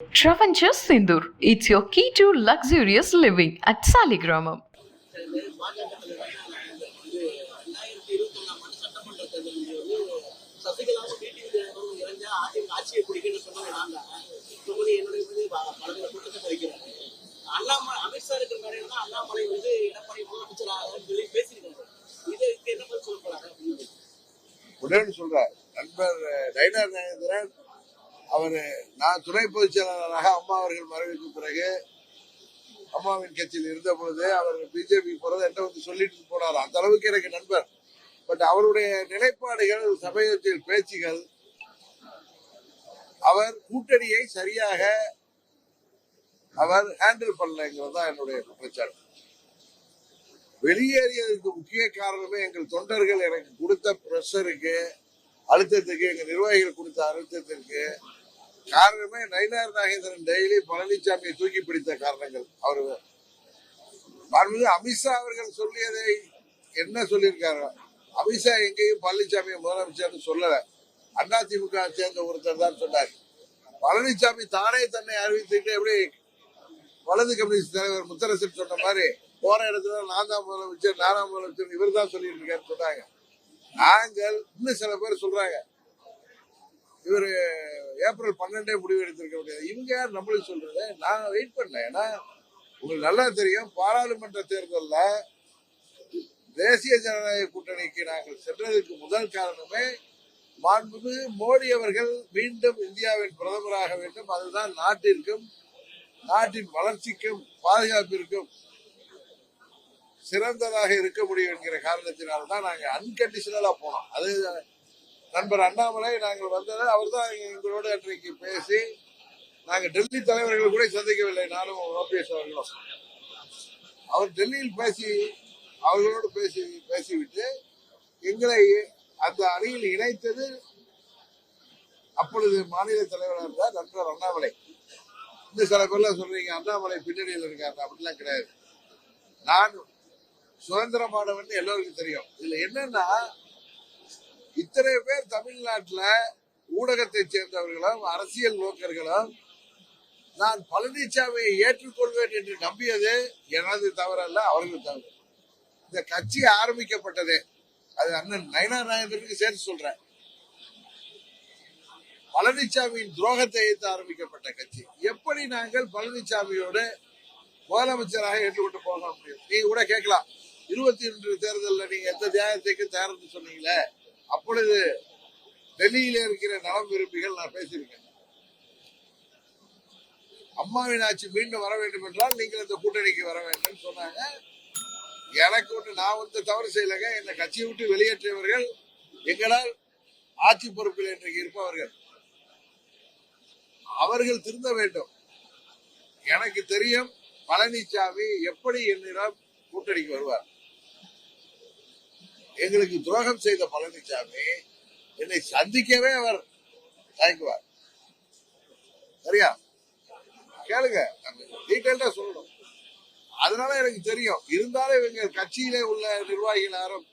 Travancore Sindur, it's your key to luxurious living at Saligramam. கிராமம் என்னுடைய அண்ணாமலை அமித்ஷா இருக்கிற மாதிரி தான் அண்ணாமலை வந்து எடப்பாடி முதலமைச்சராக சொல்லி பேசியிருக்காங்க இது என்ன பதில் சொல்ல போறாங்க உடனே சொல்ற நண்பர் டைனர் நாயந்திரன் அவர் நான் துணை பொதுச் செயலாளராக அம்மா அவர்கள் மறைவுக்கு பிறகு அம்மாவின் கட்சியில் இருந்த பொழுது அவர் பிஜேபி போறது என்ன வந்து சொல்லிட்டு போனார். அந்த அளவுக்கு எனக்கு நண்பர். பட் அவருடைய நிலைப்பாடுகள் சமயத்தில் பேச்சுகள் அவர் கூட்டணியை சரியாக அவர் ஹேண்டில் பண்ணலைங்கிறது தான் என்னுடைய குற்றச்சாட்டு வெளியேறியதற்கு முக்கிய காரணமே எங்கள் தொண்டர்கள் எனக்கு கொடுத்த ப்ரெஷருக்கு அழுத்தத்துக்கு எங்கள் நிர்வாகிகள் கொடுத்த அழுத்தத்திற்கு காரணமே நயினார் நாகேந்திரன் டெய்லி பழனிசாமியை தூக்கி பிடித்த காரணங்கள். அவர் மாண்புமிகு அமித்ஷா அவர்கள் சொல்லியதை என்ன சொல்லியிருக்காரு? அமித்ஷா எங்கேயும் பழனிசாமியை முதலமைச்சர்னு சொல்லல. அதிமுக சேர்ந்த ஒருத்தர் தான் சொன்னார். பழனிசாமி தானே தன்னை அறிவித்துட்டு எப்படி வலது கம்யூனிஸ்ட் தலைவர் முத்தரசன் சொன்ன மாதிரி போற இடத்துல நான் தான் முதலமைச்சர் நானாம் முதலமைச்சர் இவர் தான் சொல்லிட்டு இருக்காருன்னு சொன்னாங்க. நாங்கள் இன்னும் சில பேர் சொல்றாங்க. இவர் ஏப்ரல் பன்னெண்டே முடிவு எடுத்திருக்க முடியாது இவங்க யார் நம்மளுக்கு சொல்றது? நான் வெயிட் பண்ணேன். ஏன்னா உங்களுக்கு நல்லா தெரியும் பாராளுமன்ற தேர்தலில் தேசிய ஜனநாயக கூட்டணிக்கு நாங்கள் சென்றதுக்கு முதல் காரணமே மாண்புமிகு மோடி அவர்கள் மீண்டும் இந்தியாவின் பிரதமராக வேண்டும். அதுதான் நாட்டிற்கும் நாட்டின் வளர்ச்சிக்கும் பாதுகாப்பிற்கும் சிறந்ததாக இருக்க முடியும் என்கிற காரணத்தினால்தான் நாங்கள் அன்கண்டிஷனலாக போனோம். அது நண்பர் அண்ணாமலை நாங்கள் வந்தது. அவர் தான் எங்களோட அன்றைக்கு பேசி நாங்கள் டெல்லி தலைவர்கள் கூட சந்திக்கவில்லை. நானும் ஓபிஎஸ் அவர்களும். அவர் டெல்லியில் பேசி அவர்களோடு பேசி பேசிவிட்டு எங்களை அந்த அணியில் இணைத்தது அப்பொழுது மாநில தலைவராக இருந்தார் நண்பர் அண்ணாமலை. இந்த சில பேர்லாம் சொல்றீங்க அண்ணாமலை பின்னணியில் இருக்காரு. அப்படிலாம் கிடையாது. நான் சுதந்திரமானவன் எல்லோருக்கும் தெரியும். இதுல என்னன்னா இத்தனை பேர் தமிழ்நாட்டில் ஊடகத்தை சேர்ந்தவர்களும் அரசியல் நோக்கர்களும் நான் பழனிசாமியை ஏற்றுக்கொள்வேன் என்று நம்பியது எனது தவறல்ல அவர்கள் தவறு. இந்த கட்சி ஆரம்பிக்கப்பட்டது. அது அண்ணன் நயனா நாயகருக்கு சேர்த்து சொல்றேன். பழனிசாமியின் துரோகத்தை எதிர்த்து ஆரம்பிக்கப்பட்ட கட்சி. எப்படி நாங்கள் பழனிசாமியோடு முதலமைச்சராக ஏற்றுக்கொண்டு போக முடியும்? நீங்க கூட கேட்கலாம். இருபத்தி ஒன்று தேர்தலில் நீங்க எந்த தியாகத்துக்கு தயார்னு சொன்னீங்களே. அப்பொழுது டெல்லியில இருக்கிற நலம் விரும்பிகள் நான் பேசியிருக்கேன். அம்மாவின் ஆட்சி மீண்டும் வர வேண்டும் என்றால் நீங்கள் இந்த கூட்டணிக்கு வர வேண்டும் சொன்னாங்க. எனக்கு ஒன்று நான் வந்து தவறு செய்யலைங்க. என்னை கட்சியை விட்டு வெளியேற்றியவர்கள் எங்களால் ஆட்சி பொறுப்பில் இன்றைக்கு இருப்பவர்கள். அவர்கள் திருந்த வேண்டும். எனக்கு தெரியும் பழனிசாமி எப்படி என்னிடம் கூட்டணிக்கு வருவார். எங்களுக்கு துரோகம் செய்த பழனிசாமி என்னை சந்திக்கவே அவர் தயங்குவார். சரியா? கேளுங்க டீட்டெயில்டா சொல்லணும். அதனால எனக்கு தெரியும் இருந்தாலும் இவங்க கட்சியிலே உள்ள நிர்வாகிகள் யாரும்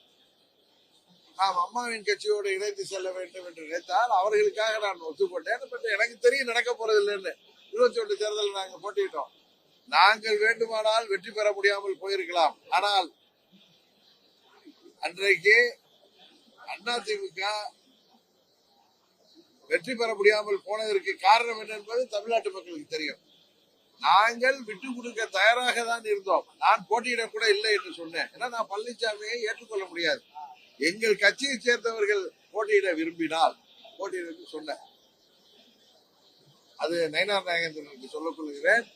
நாம் அம்மாவின் கட்சியோடு இணைந்து செல்ல வேண்டும் என்று நினைத்தால் அவர்களுக்காக நான் ஒத்துக்கொண்டேன். பட் எனக்கு தெரியும் நடக்க போறது இல்லைன்னு இருபத்தி ஒன்று தேர்தலில் நாங்கள் போட்டியிட்டோம். நாங்கள் வேண்டுமானால் வெற்றி பெற முடியாமல் போயிருக்கலாம். ஆனால் அன்றைக்கு அதிமுக வெற்றி பெற முடியாமல் போனதற்கு காரணம் என்ன என்பது தமிழ்நாட்டு மக்களுக்கு தெரியும். நாங்கள் விட்டு கொடுக்க தயாராக தான் இருந்தோம். நான் போட்டியிட கூட இல்லை என்று சொன்னேன். ஏன்னா நான் பழனிசாமியை ஏற்றுக்கொள்ள முடியாது. எங்கள் கட்சியை சேர்ந்தவர்கள் போட்டியிட விரும்பினால் போட்டியிட என்று சொன்னேன். அது நயனார் நாகேந்திரனுக்கு சொல்லிக் கொள்கிறேன்.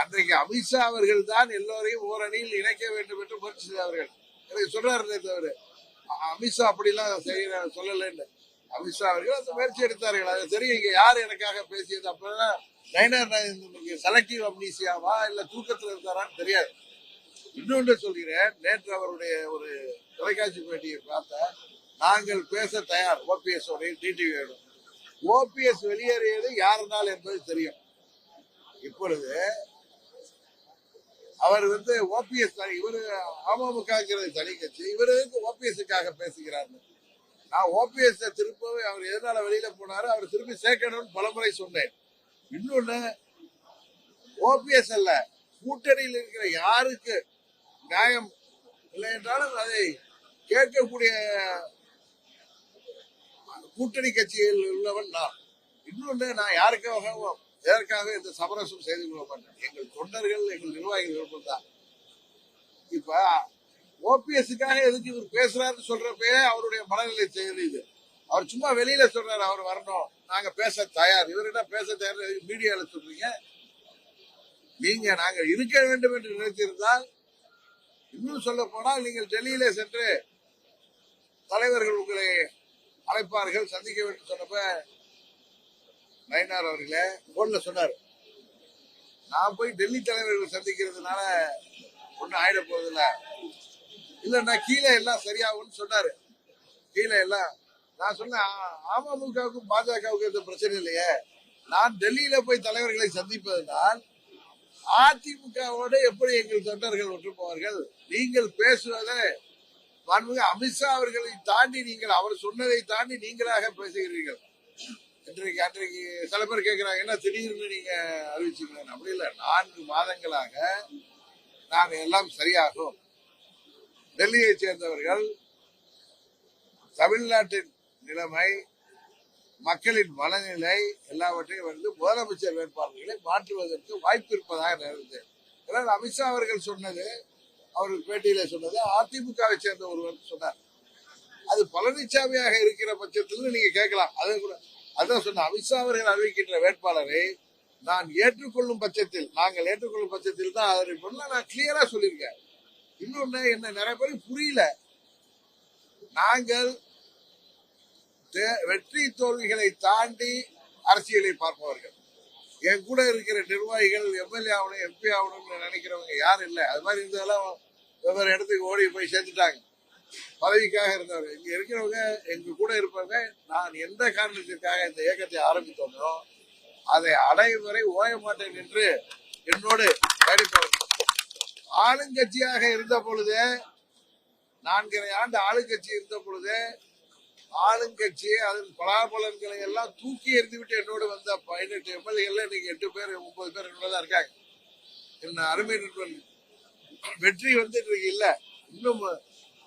அன்றைக்கு அமித்ஷா அவர்கள் தான் எல்லோரையும் ஓரணியில் இணைக்க வேண்டும் என்று முயற்சி செய்தவர்கள் சொல்றாரு தவிர அமித்ஷா அப்படிலாம் செய்யற சொல்லலைன்னு. அமித்ஷா அவர்கள் அந்த முயற்சி எடுத்தார்கள். அது தெரியும் இங்க யார் எனக்காக பேசியது அப்பதான் நயனார் நாகேந்திரனுக்கு செலக்டிவ் அம்னீசியாவா இல்ல தூக்கத்துல இருந்தாரான்னு தெரியாது. இன்னொன்று சொல்கிறேன் நேற்று அவருடைய ஒரு தொலைக்காட்சி பேட்டியை பார்த்தேன். நாங்கள் பேச தயார் ஓபிஎஸ் உடைய டிடிவியோட ஓபிஎஸ் வெளியேறியது யாருனால் என்பது தெரியும். இப்பொழுது அவர் வந்து ஓபிஎஸ் இவரு அமமுகங்கிறது தனி கட்சி இவரு ஓபிஎஸ்க்காக பேசுகிறார் நான் ஓபிஎஸ் திருப்பவே அவர் எதனால வெளியில போனாரு அவர் திரும்பி சேர்க்கணும்னு பலமுறை சொன்னேன். இன்னொன்னு ஓபிஎஸ் அல்ல கூட்டணியில் இருக்கிற யாருக்கு நியாயம் இல்லை என்றாலும் அதை கேட்கக்கூடிய கூட்டணி கட்சியில் உள்ளவன் நான். இன்னொன்று நான் யாருக்காக எதற்காக இந்த சமரசம் செய்து கொள்ள மாட்டேன். எங்கள் தொண்டர்கள் எங்கள் நிர்வாகிகள் விருப்பம் தான் இப்ப ஓபிஎஸ்க்காக எதுக்கு இவர் பேசுறாருன்னு சொல்றப்பே அவருடைய மனநிலை தெரியுது. அவர் சும்மா வெளியில சொல்றாரு அவர் வரணும். நாங்க பேச தயார். இவர்கிட்ட பேச தயார் மீடியால சொல்றீங்க? நீங்க நாங்க இருக்க வேண்டும் என்று நினைத்திருந்தால் இன்னும் சொல்ல போனால் நீங்கள் டெல்லியிலே சென்று தலைவர்கள் உங்களை அழைப்பார்கள் சந்திக்க வேண்டும் சொன்னப்ப நயனார் அவர்களே போன்ல சொன்னார். நான் போய் டெல்லி தலைவர்கள் சந்திக்கிறதுனால ஒன்றும் ஆயிட போறதில்ல இல்லைன்னா கீழே எல்லாம் சரியாகும்னு சொன்னாரு. கீழே எல்லாம் நான் சொன்னேன் அமமுகவுக்கும் பாஜகவுக்கும் எந்த பிரச்சனை இல்லையே. நான் டெல்லியில போய் தலைவர்களை சந்திப்பதனால் அதிமுகவோடு எப்படி எங்கள் தொண்டர்கள் ஒன்று போவார்கள் நீங்கள் பேசுவதை மாண்புமிகு அமித்ஷா அவர்களை தாண்டி நீங்கள் அவர் சொன்னதை தாண்டி நீங்களாக பேசுகிறீர்கள். இன்றைக்கு அன்றைக்கு சில பேர் கேட்குறாங்க என்ன திடீர்னு நீங்கள் அறிவிச்சீங்களா அப்படி இல்லை. நான்கு மாதங்களாக நான் எல்லாம் சரியாகும். டெல்லியை சேர்ந்தவர்கள் தமிழ்நாட்டின் நிலைமை மக்களின் மனநிலை எல்லாவற்றையும் வந்து முதலமைச்சர் வேட்பாளர்களை மாற்றுவதற்கு வாய்ப்பு இருப்பதாக நினைத்தது இதனால் அமித்ஷா அவர்கள் சொன்னது அவர் பேட்டியில சொன்னது அதிமுகவை சேர்ந்த ஒருவர் சொன்னார். அது பழனிசாமியாக இருக்கிற பட்சத்தில் நீங்க கேட்கலாம். அது கூட அதான் சொன்ன அமித்ஷா அவர்கள் அறிவிக்கின்ற வேட்பாளரை நான் ஏற்றுக்கொள்ளும் பட்சத்தில் நாங்கள் ஏற்றுக்கொள்ளும் பட்சத்தில் தான் அதை பண்ணலாம். நான் கிளியரா சொல்லியிருக்கேன். இன்னொன்னு என்ன நிறைய பேருக்கு புரியல. நாங்கள் வெற்றி தோல்விகளை தாண்டி அரசியலை பார்ப்பவர்கள். என் கூட இருக்கிற நிர்வாகிகள் எம்எல்ஏ ஆகணும் எம்பி ஆகணும்னு நினைக்கிறவங்க யாரும் இல்லை. அது மாதிரி இருந்ததெல்லாம் வெவ்வேறு இடத்துக்கு ஓடி போய் சேர்ந்துட்டாங்க பதவிக்காக இருந்தவர். இங்க இருக்கிறவங்க எங்க கூட இருப்பவங்க நான் எந்த காரணத்திற்காக இந்த இயக்கத்தை ஆரம்பித்தோமோ அதை அடையும் வரை ஓய மாட்டேன் என்று என்னோடு பயணிப்பவர்கள் ஆளுங்கட்சியாக இருந்த பொழுது நான்கரை ஆண்டு ஆளுங்கட்சி இருந்த பொழுது ஆளுங்கட்சி அதன் பலாபலன்களை எல்லாம் தூக்கி எறிந்துவிட்டு என்னோடு வந்த பதினெட்டு எம்எல்ஏல இன்னைக்கு எட்டு பேர் முப்பது பேர் என்னோட தான் இருக்காங்க. என்ன அருமை நண்பன் வெற்றி வந்து இன்னைக்கு இல்லை. இன்னும்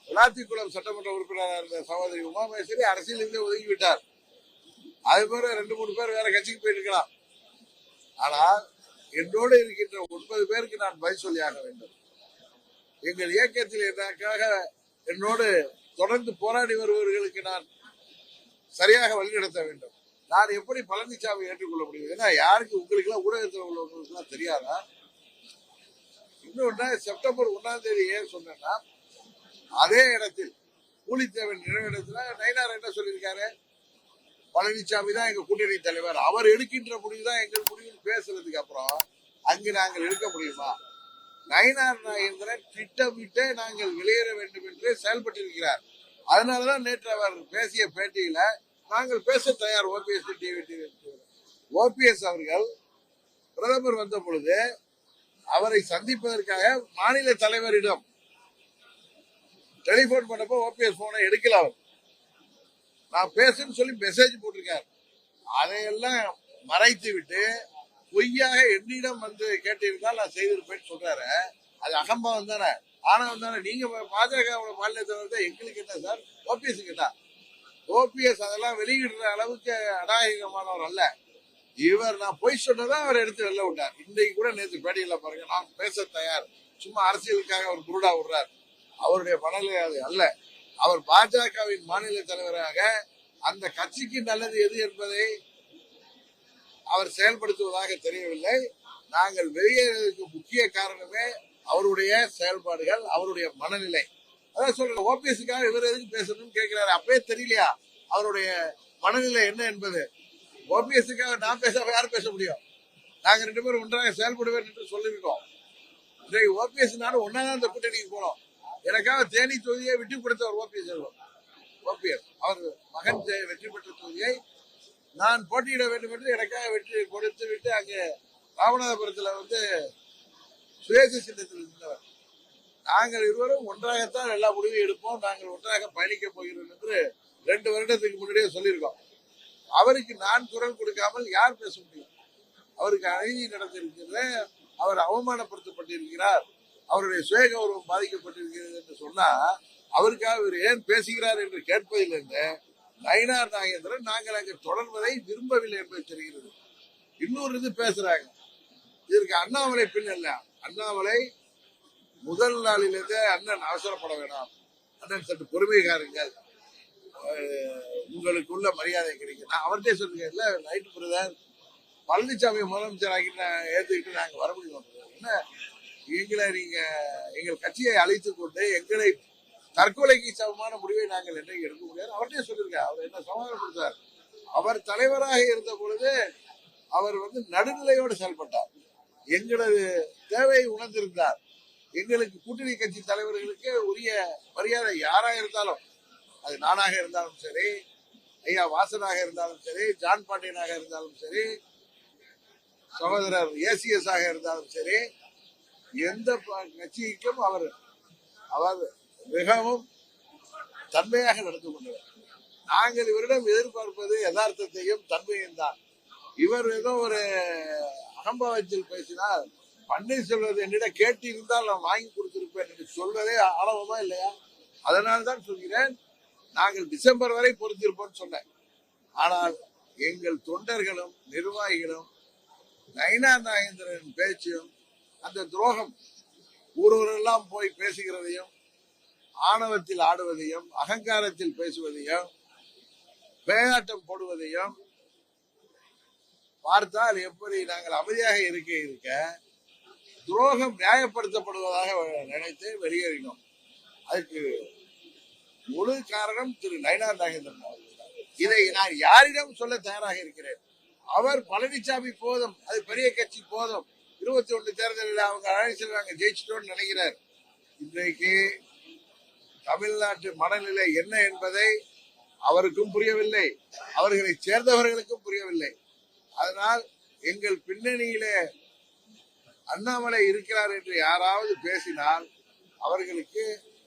விளாத்திக்குளம் சட்டமன்ற உறுப்பினராக இருந்த சகோதரி உமாமேஸ்வரி அரசியலிருந்தே ஒதுங்கி விட்டார் அது போல ரெண்டு மூணு பேர் வேற கட்சிக்கு போயிருக்கலாம். ஆனால் என்னோடு இருக்கின்ற ஒன்பது பேருக்கு நான் பதில் சொல்லியாக வேண்டும். எங்கள் இயக்கத்தில் எனக்காக என்னோடு தொடர்ந்து போராடி வருபவர்களுக்கு நான் சரியாக வழிநடத்த வேண்டும். நான் எப்படி பழனிசாமி ஏற்றுக்கொள்ள முடியும்? ஏன்னா யாருக்கு உங்களுக்கு எல்லாம் ஊடகத்தில் உள்ளவங்களுக்கு எல்லாம் தெரியாதா? இன்னொன்னு செப்டம்பர் ஒன்னாம் தேதி ஏன் சொன்னேன்னா அதே இடத்தில் கூலித்தேவன் நினைவிடத்துல நயினார் என்ன சொல்லியிருக்காரு? பழனிசாமி தான் எங்க கூட்டணி தலைவர். அவர் எடுக்கின்ற முடிவு தான் எங்கள் முடிவுன்னு பேசுறதுக்கு அப்புறம் அங்கு நாங்கள் எடுக்க முடியுமா? நயினார் நாயந்திரன் திட்டமிட்டே நாங்கள் வெளியேற வேண்டும் என்று செயல்பட்டிருக்கிறார். அதனாலதான் நேற்று அவர் பேசிய பேட்டியில நாங்கள் பேச தயார் ஓபிஎஸ் டிவி. ஓபிஎஸ் அவர்கள் பிரதமர் வந்த பொழுது அவரை சந்திப்பதற்காக மாநில தலைவரிடம் டெலிபோன் பண்ணப்போ ஓபிஎஸ் போனை எடுக்கல அவர். நான் பேசுன்னு சொல்லி மெசேஜ் போட்டிருக்கார். அதையெல்லாம் மறைத்து விட்டு பொய்யாக என்னிடம் வந்து கேட்டிருந்தால் நான் செய்திருப்பேன்னு சொல்றாரு. அது அகம்பாவம் தானே. ஆனவம் தானே. நீங்க பாஜக மாநில தலைவர் தான் எங்களுக்கு என்ன சார்? ஓபிஎஸ்க்கு என்ன ஓபிஎஸ் அதெல்லாம் வெளியிடுற அளவுக்கு அடாயகமானவர் அல்ல. இவர் நான் பொய் சொன்னதான் அவர் எடுத்து வெளில விட்டார். இன்றைக்கு கூட நேற்று பேட்டியில் பாருங்க நான் பேச தயார். சும்மா அரசியலுக்காக அவர் குருடா விடுறார். அவருடைய மனநிலை அது அல்ல. அவர் பாஜகவின் மாநில தலைவராக அந்த கட்சிக்கு நல்லது எது என்பதை அவர் செயல்படுத்துவதாக தெரியவில்லை. நாங்கள் வெளியேறதுக்கு முக்கிய காரணமே அவருடைய செயல்பாடுகள் அவருடைய மனநிலை. அதான் சொல்ற ஓபிஎஸ்க்காக இவர் எதுக்கு பேசணும்னு கேட்கிறாரு அப்பவே தெரியலையா? அவருடைய மனநிலை என்ன என்பது? ஓபிஎஸ்க்காக நான் பேசாம யார் பேச முடியும்? நாங்க ரெண்டு பேரும் ஒன்றாக செயல்படுவேன் என்று சொல்லியிருக்கோம். இன்றைக்கு ஓபிஎஸ்னாலும் ஒன்னா தான் இந்த கூட்டணிக்கு போனோம். எனக்காக தேனி தொகுதியை வெற்றி கொடுத்தவர் ஓபிஎஸ் ஓபிஎஸ். அவர் மகன் ஜெய- வெற்றி பெற்ற தொகுதியை நான் போட்டியிட வேண்டும் என்று எனக்காக வெற்றி கொடுத்து விட்டு அங்கே ராமநாதபுரத்தில் வந்து சுயேட்சை சின்னத்தில் இருந்தவர். நாங்கள் இருவரும் ஒன்றாகத்தான் எல்லா முடிவையும் எடுப்போம். நாங்கள் ஒன்றாக பயணிக்க போகிறோம் என்று ரெண்டு வருடத்துக்கு முன்னாடியே சொல்லியிருக்கோம். அவருக்கு நான் குரல் கொடுக்காமல் யார் பேச முடியும்? அவருக்கு அநீதி நடந்திருக்கிறது அவர் அவமானப்படுத்தப்பட்டிருக்கிறார். அவருடைய சுயகௌரவம் பாதிக்கப்பட்டிருக்கிறது என்று சொன்னா அவருக்காக இவர் ஏன் பேசுகிறார் என்று கேட்பதிலிருந்து நயினார் நாகேந்திரன் நாங்கள் அங்கு தொடர்வதை விரும்பவில்லை என்பது தெரிகிறது. இன்னொரு இது பேசுறாங்க. இதற்கு அண்ணாமலை பின்னல்ல அண்ணாமலை முதல் நாளிலிருந்தே அண்ணன் அவசரப்பட வேணாம். அண்ணன் சற்று பொறுமை காருங்கள் அஹ் மரியாதை கிடைக்கும் நான் அவர்கிட்ட சொல்லுங்க. இல்ல நைட்டு பிரதர் பழனிசாமி முதலமைச்சர் ஆகி நான் ஏற்றுக்கிட்டு நாங்கள் வர முடியும் என்ன? எங்களை நீங்க எங்கள் கட்சியை அழைத்து கொண்டு எங்களை தற்கொலைக்கு சமமான முடிவை நாங்கள் என்ன எடுக்க முடியாது. அவர்கிட்ட சொல்லியிருக்கேன் அவர் என்ன சமாதானப்படுத்தார் அவர் தலைவராக இருந்த பொழுது அவர் வந்து நடுநிலையோடு செயல்பட்டார். எங்களது தேவையை உணர்ந்திருந்தார். எங்களுக்கு கூட்டணி கட்சி தலைவர்களுக்கு உரிய மரியாதை யாராக இருந்தாலும் அது நானாக இருந்தாலும் சரி ஐயா வாசனாக இருந்தாலும் சரி ஜான் பாண்டியனாக இருந்தாலும் சரி சகோதரர் ஏசிஎஸ் ஆக இருந்தாலும் சரி எந்த கட்சிக்கும் அவர் அவர் மிகவும் தன்மையாக நடந்து கொண்டவர். நாங்கள் இவரிடம் எதிர்பார்ப்பது யதார்த்தத்தையும் தன்மையும் தான். இவர் ஏதோ ஒரு அகம்பாவத்தில் பேசினால் சொல்வது என்னிடம் கேட்டிருந்தால் நான் வாங்கி கொடுத்திருப்பேன் என்று சொல்வதே அளவமா இல்லையா? அதனால் தான் சொல்கிறேன் நாங்கள் டிசம்பர் வரை பொறுத்திருப்போம் சொன்னேன். ஆனால் எங்கள் தொண்டர்களும் நிர்வாகிகளும் நயினா நாகேந்திரன் பேச்சும் அந்த துரோகம் ஒருவரெல்லாம் போய் பேசுகிறதையும் ஆணவத்தில் ஆடுவதையும் அகங்காரத்தில் பேசுவதையும் பேயாட்டம் போடுவதையும் பார்த்தால் எப்படி நாங்கள் அமைதியாக இருக்க இருக்க துரோகம் நியாயப்படுத்தப்படுவதாக நினைத்து வெளியேறினோம். அதுக்கு முழு காரணம் திரு நயனார் நாகேந்திரன் அவர்கள். இதை நான் யாரிடம் சொல்ல தயாராக இருக்கிறேன்? அவர் பழனிசாமி போதும் அது பெரிய கட்சி போதும். இருபத்தி ஒண்ணு தேர்தலில் அவங்க அழைச்சு நாங்கள் ஜெயிச்சிட்டோம்னு நினைக்கிறார். இன்றைக்கு தமிழ்நாட்டு மனநிலை என்ன என்பதை அவருக்கும் புரியவில்லை அவர்களை சேர்ந்தவர்களுக்கும் புரியவில்லை. அதனால் எங்கள் பின்னணியிலே அண்ணாமலை இருக்கிறார் என்று யாராவது பேசினால் அவர்களுக்கு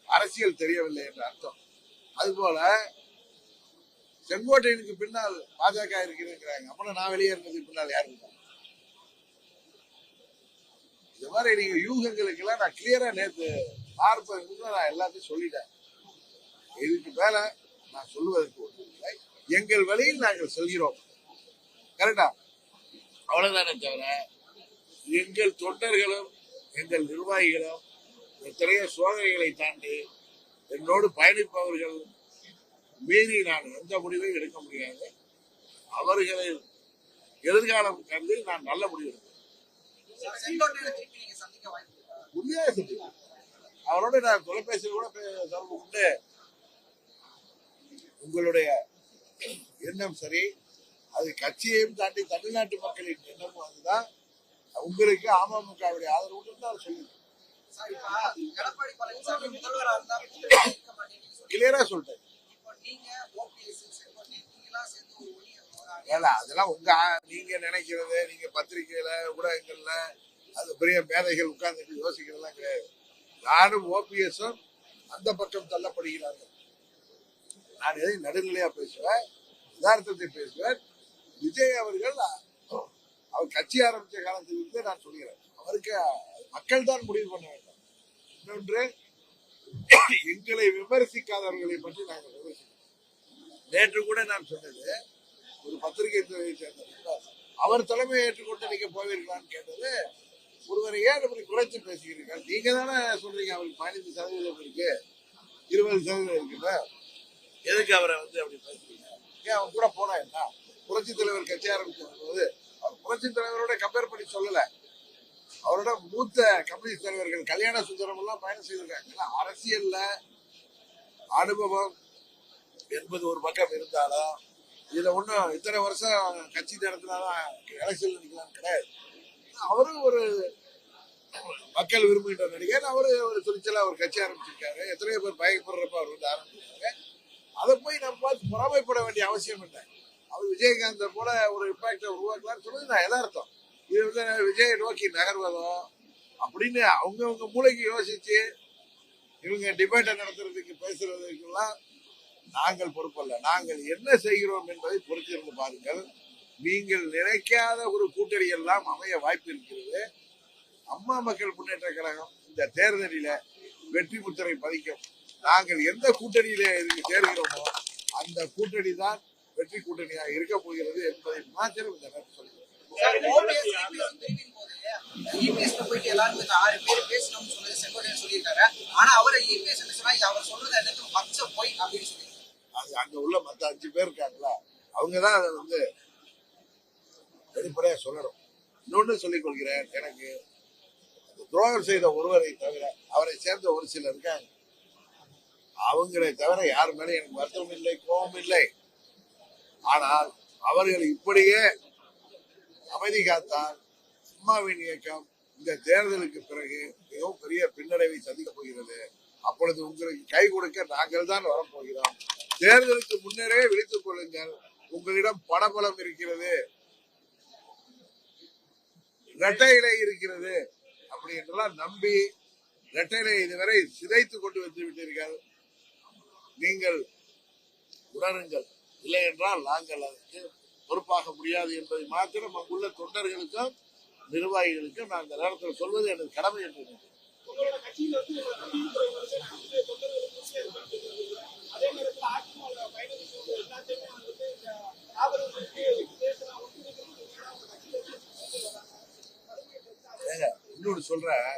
அரசியல் தெரியவில்லை என்ற அர்த்தம். அதுபோல செங்கோட்டையனுக்கு பின்னால் பாஜக இருக்கிறேங்கிறாங்க அப்புறம் நான் வெளியே இருந்ததுக்கு பின்னால் யார் இருக்கா இந்த மாதிரி நீங்க யூகங்களுக்கு எல்லாம் நான் கிளியரா நேத்து பார்ப்பேன் நான் எல்லாத்தையும் சொல்லிட்டேன். இதுக்கு மேல நான் சொல்லுவதற்கு ஒன்றும் இல்லை. எங்கள் வழியில் நாங்கள் செல்கிறோம். கரெக்டா அவ்வளவுதானே தவிர எங்கள் தொண்டர்களும் எங்கள் நிர்வாகிகளும் எத்தனையோ சோதனைகளை தாண்டி என்னோடு பயணிப்பவர்கள் மீறி நான் எந்த முடிவையும் எடுக்க முடியாது. அவர்களின் எதிர்காலம் கண்டு நான் நல்ல முடிவு எடுப்பேன். சொல்றேன். அவரோட நான் தொலைபேசியில் கூட தொடர்பு கொண்டு உங்களுடைய எண்ணம் சரி அது கட்சியையும் தாண்டி தமிழ்நாட்டு மக்களின் எண்ணமும் அதுதான். உங்களுக்கு அமமுகவுடைய ஆதரவு தான் சொல்லி சார், இப்ப எடப்பாடி பழனிசாமி முதல்வரா இருந்தா கூட்டணி இருக்க மாட்டேங்குதுன்னு சொல்லி, கிளியரா சொல்லிட்டேன் இப்போ ஏல அதெல்லாம் உங்க நீங்க நினைக்கிறது நீங்க பத்திரிகையில ஊடகங்கள்ல அது பெரிய மேதைகள் உட்கார்ந்துட்டு யோசிக்கிறதெல்லாம் கிடையாது. நானும் ஓபிஎஸும் அந்த பக்கம் தள்ளப்படுகிறார்கள். நான் எதையும் நடுநிலையா பேசுவேன்? யதார்த்தத்தை பேசுவேன். விஜய் அவர்கள் அவர் கட்சி ஆரம்பிச்ச காலத்திலிருந்து நான் சொல்கிறேன். அவருக்கு மக்கள் தான் முடிவு பண்ண வேண்டும். இன்னொன்று எங்களை விமர்சிக்காதவர்களை பற்றி நாங்கள் விமர்சிக்கிறோம். நேற்று கூட நான் சொன்னது ஒரு பத்திரிகை துறையை சேர்ந்தவர். அவர் தலைமையை ஏற்றுக்கொண்டு நீங்க போவீர்களான்னு கேட்டது ஒருவரை ஏன் இப்படி குறைச்சு பேசுகிறீர்கள்? நீங்க தானே சொல்றீங்க அவருக்கு பதினைந்து சதவீதம் இருக்கு இருபது சதவீதம் இருக்குல்ல எதுக்கு அவரை வந்து அப்படி பேசுறீங்க? ஏன் அவன் கூட போனா என்ன? புரட்சி தலைவர் கட்சி ஆரம்பிச்ச போது அவர் புரட்சி தலைவரோட கம்பேர் பண்ணி சொல்லல. அவரோட மூத்த கம்யூனிஸ்ட் தலைவர்கள் கல்யாண சுந்தரம் எல்லாம் பயணம் செய்திருக்காங்க. அரசியல்ல அனுபவம் என்பது ஒரு பக்கம் இருந்தாலும் இதுல ஒன்றும் இத்தனை வருஷம் கட்சி நடத்தினாதான் எலெக்ஷன்ல நிக்கலாம் கிடையாது. அவரும் ஒரு மக்கள் விரும்புகின்ற நடிகர். அவரு ஒரு துணிச்சலா ஒரு கட்சி ஆரம்பிச்சிருக்காரு. எத்தனையோ பேர் பயப்படுறப்ப அவர் வந்து ஆரம்பிச்சிருக்காரு. அதை போய் நம்ம பார்த்து பொறாமைப்பட வேண்டிய அவசியம் இல்லை. அவர் விஜயகாந்தை போல ஒரு இம்பாக்டை உருவாக்கலாம்னு சொன்னது நான் எதார்த்தம் இது வந்து விஜயை நோக்கி நகர்வதோ அப்படின்னு அவங்கவுங்க மூளைக்கு யோசிச்சு இவங்க டிபேட்டை நடத்துறதுக்கு பேசுறதுக்கெல்லாம் நாங்கள் பொறுப்பல்ல. நாங்கள் என்ன செய்கிறோம் என்பதை பொறுத்திருந்து பாருங்கள். நீங்கள் நினைக்காத ஒரு கூட்டணி எல்லாம் அமைய வாய்ப்பு இருக்கிறது. அம்மா மக்கள் முன்னேற்ற கழகம் இந்த தேர்தலில வெற்றி முத்திரை பதிக்கும். நாங்கள் எந்த கூட்டணியில இதுக்கு சேர்கிறோமோ அந்த கூட்டணி தான் வெற்றி கூட்டணியாக இருக்க போகிறது என்பதை மாத்திரம் இந்த நேரத்தில் சொல்கிறேன் ஆறு பேர் பேசணும்னு ஆனா அவரை EPS என்ன சொன்னா, அவர் சொல்றது எனக்கு பச்சை பொய் அப்படின்னு சொல்லி. அது அங்க உள்ள மத்த அஞ்சு பேர் இருக்காங்களா அவங்கதான் அதை வந்து வெளிப்படையா சொல்லணும். இன்னொன்னு சொல்லிக் கொள்கிறேன் எனக்கு துரோகம் செய்த ஒருவரை தவிர அவரை சேர்ந்த ஒரு சிலர் இருக்காங்க. அவங்களை தவிர யார் மேலே எனக்கு வருத்தம் இல்லை கோபம் இல்லை. ஆனால் அவர்கள் இப்படியே அமைதி காத்தால் அம்மாவின் இயக்கம் இந்த தேர்தலுக்கு பிறகு மிகவும் பெரிய பின்னடைவை சந்திக்கப் போகிறது. அப்பொழுது உங்களுக்கு கை கொடுக்க நாங்கள் தான் வரப்போகிறோம். தேர்தலுக்கு முன்னரே விழித்துக் கொள்ளுங்கள். உங்களிடம் பணபலம் இருக்கிறது. இரட்டை இலை இருக்கிறது அப்படி என்றெல்லாம் நம்பி இரட்டை இலை இதுவரை சிதைத்து கொண்டு வந்து விட்டீர்கள். நீங்கள் உணருங்கள். இல்லை என்றால் நாங்கள் அதற்கு பொறுப்பாக முடியாது என்பதை மாத்திரம் அங்குள்ள தொண்டர்களுக்கும் நிர்வாகிகளுக்கும் நான் இந்த நேரத்தில் சொல்வது எனது கடமை என்று நினைக்கிறேன். உங்களோட கட்சியில வந்து திமுக விமர்சனம் வந்து தொண்டர்களுக்கு ஏற்படுத்துகிறது அதே நேரத்தில் அதிமுக பயணிகள் எல்லாத்தையுமே வந்து இந்த ஆதரவுக்கு தேர்தலா ஒத்துழைக்கிறது அவங்க கட்சியில ஏங்க இன்னொன்னு சொல்றேன்.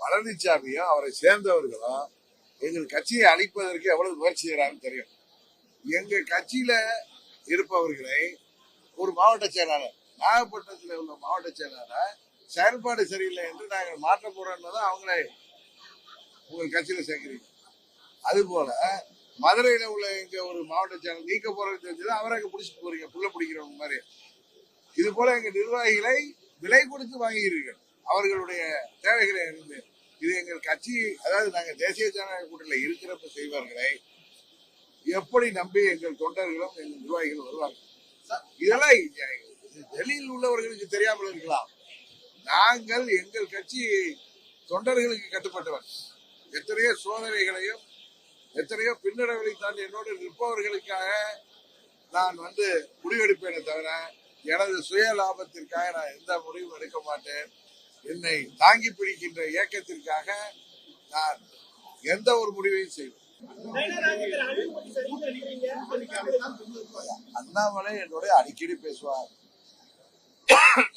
பழனிசாமியும் அவரை சேர்ந்தவர்களும் எங்கள் கட்சியை அழிப்பதற்கு எவ்வளவு முயற்சி செய்யறான்னு தெரியும். எங்க கட்சியில இருப்பவர்களை ஒரு மாவட்ட செயலாளர் நாகப்பட்டினத்தில் உள்ள மாவட்ட செயலாளர் செயல்பாடு சரியில்லை என்று நாங்கள் மாற்ற போறோம்னு தான் அவங்களை உங்கள் கட்சியில சேர்க்கிறீங்க. அதுபோல மதுரையில உள்ள எங்க ஒரு மாவட்ட செயலாளர் நீக்க போறது தெரிஞ்சது அவரை அங்க பிடிச்சிட்டு போறீங்க புள்ள பிடிக்கிறவங்க மாதிரி. இது போல எங்க நிர்வாகிகளை விலை கொடுத்து வாங்குகிறீர்கள் அவர்களுடைய தேவைகளை இருந்து இது எங்கள் கட்சி அதாவது நாங்கள் தேசிய ஜனநாயக கூட்டணியில் இருக்கிறப்ப செய்வார்களை எப்படி நம்பி எங்கள் தொண்டர்களும் எங்கள் நிர்வாகிகள் வருவார்கள்? இதெல்லாம் இது டெல்லியில் உள்ளவர்களுக்கு தெரியாமல் இருக்கலாம். நாங்கள் எங்கள் கட்சி தொண்டர்களுக்கு கட்டுப்பட்டவர். எத்தனையோ சோதனைகளையும் எத்தனையோ பின்னடைவுகளை தாண்டி என்னோடு நிற்பவர்களுக்காக நான் வந்து முடிவெடுப்பேனே தவிர எனது சுய லாபத்திற்காக நான் எந்த முடிவும் எடுக்க மாட்டேன். என்னை தாங்கி பிடிக்கின்ற இயக்கத்திற்காக நான் எந்த ஒரு முடிவையும் செய்வேன். அண்ணாமலை என்னுடைய அடிக்கடி பேசுவார்.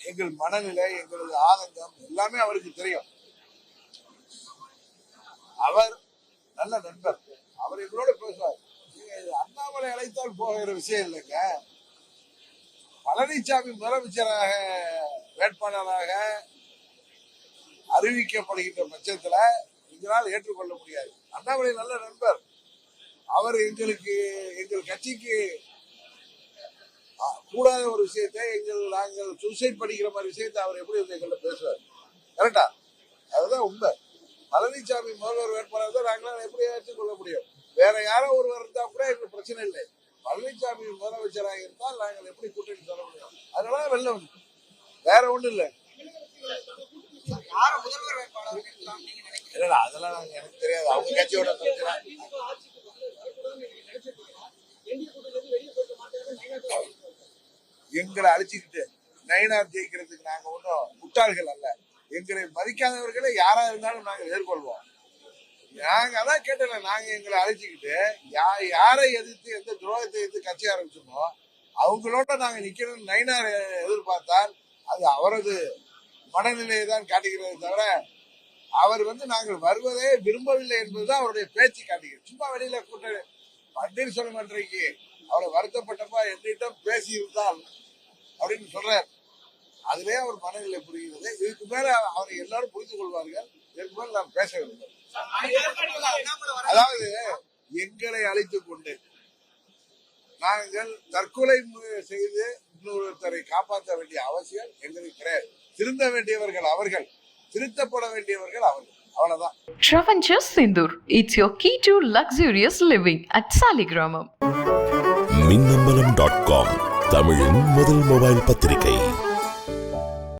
எங்கள் மனநிலை எங்களது ஆனந்தம் எல்லாமே அவருக்கு தெரியும். அவர் நல்ல நண்பர். அவர் எங்களோட பேசுவார். அண்ணாமலை அழைத்தால் போகிற விஷயம் இல்லைங்க. பழனிசாமி முதலமைச்சராக வேட்பாளராக அறிவிக்கப்படுகின்ற பட்சத்துல எங்களால் ஏற்றுக்கொள்ள முடியாது. அண்ணாமலை நல்ல நண்பர். அவர் எங்களுக்கு எங்கள் கட்சிக்கு கூடாத ஒரு விஷயத்தை எங்கள் நாங்கள் சூசைட் படிக்கிற மாதிரி விஷயத்தை அவர் எப்படி வந்து எங்கள்ட்ட பேசுவார்? கரெக்டா அதுதான் உண்மை. பழனிசாமி முதல்வர் வேட்பாளர் தான் நாங்களாம் எப்படி ஏற்றுக்கொள்ள முடியும்? வேற யாரோ ஒருவர் இருந்தா கூட எங்களுக்கு பிரச்சனை இல்லை. பழனிசாமி முதலமைச்சராக இருந்தால் நாங்கள் எப்படி கூட்டணி சொல்ல முடியும்? அதனால வெளில வந்து வேற ஒண்ணும் இல்லை. இல்ல அதெல்லாம் நாங்க எனக்கு தெரியாது. அவங்க கட்சியோட எங்களை அழிச்சுக்கிட்டு நயினார் ஜெயிக்கிறதுக்கு நாங்க ஒன்றும் முட்டாள்கள் அல்ல. எங்களை மதிக்காதவர்களை யாரா இருந்தாலும் நாங்கள் எதிர்கொள்வோம். நாங்க அதான் கேட்டல நாங்க எங்களை அழைச்சிக்கிட்டு யா யாரை எதிர்த்து எந்த துரோகத்தை எதிர்த்து கட்சி ஆரம்பிச்சோமோ அவங்களோட நாங்க நிக்கணும் நைனார் எதிர்பார்த்தால் அது அவரது மனநிலையை தான் காட்டுகிறது தவிர அவர் வந்து நாங்கள் வருவதே விரும்பவில்லை என்பதுதான் அவருடைய பேச்சு காட்டுகிறது. சும்மா வெளியில கூட்ட பன்னீர்செல்வம் அன்றைக்கு அவரை வருத்தப்பட்டப்பா என்னிடம் பேசி இருந்தால் அப்படின்னு சொல்றார். அதுலேயே அவர் மனநிலை புரிகிறது. இதுக்கு மேல அவரை எல்லாரும் புரிந்து கொள்வார்கள். இதுக்கு மேல நான் பேச விரும்புகிறேன் அதாவது எங்களை அழைத்துக் கொண்டு நாங்கள் தற்கொலை செய்து இன்னொருத்தரை காப்பாற்ற வேண்டிய அவசியம் எங்களுக்கு கிடையாது திருந்த வேண்டியவர்கள் அவர்கள் திருத்தப்பட வேண்டியவர்கள் அவர்கள் அவ்வளவுதான் Travancore Sindur. It's your key to luxurious living at Saligramam. Minnambalam dot com தமிழின் முதல் மொபைல் பத்திரிகை